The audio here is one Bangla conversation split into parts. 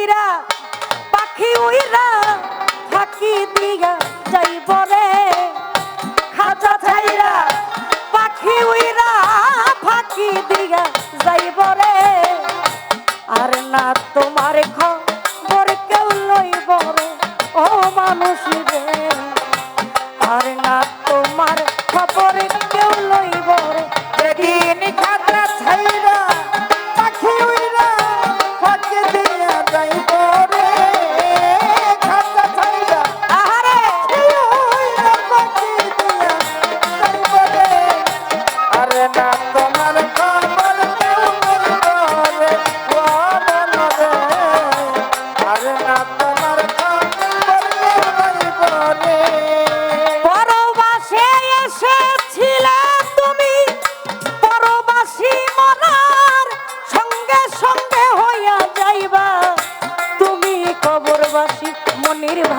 কইরা পাখি উইরা ফাঁকি দিয়া যাইব রে। খাজা ছাইরা পাখি উইরা ফাঁকি দিয়া যাই রে। আর না তোমার খবর কেউ লইব রে। ও মানুষ রে।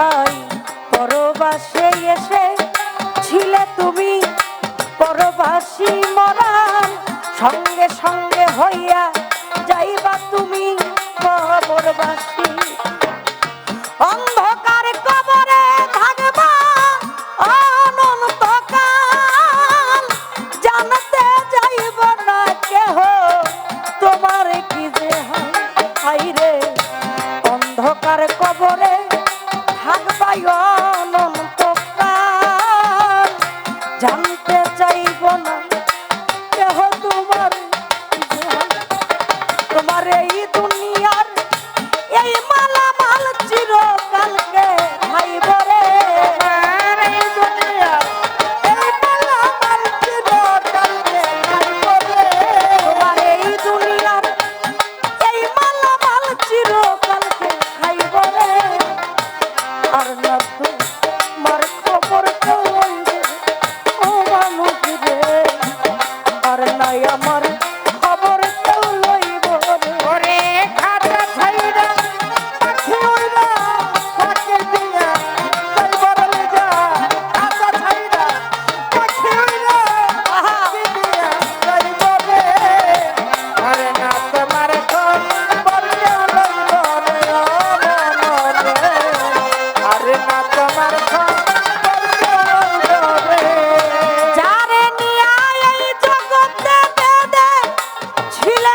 ভাই, পরবাসে এসে ছিলে তুমি। পরবাসী মরান সঙ্গে সঙ্গে হইয়া যাইবা তুমি কবরবাসী না কেহ তোমার কি যে হয়। রে অন্ধকার বারে ঈদ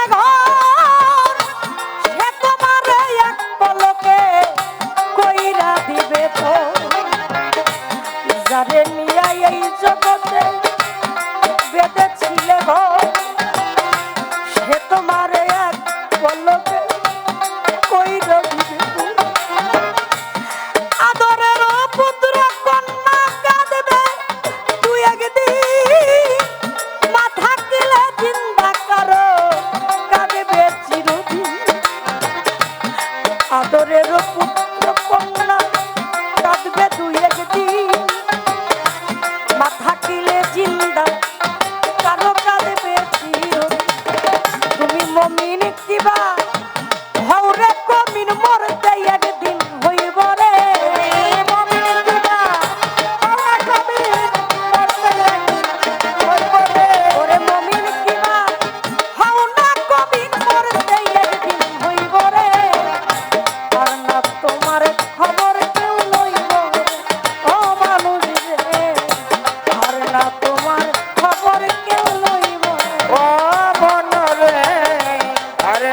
have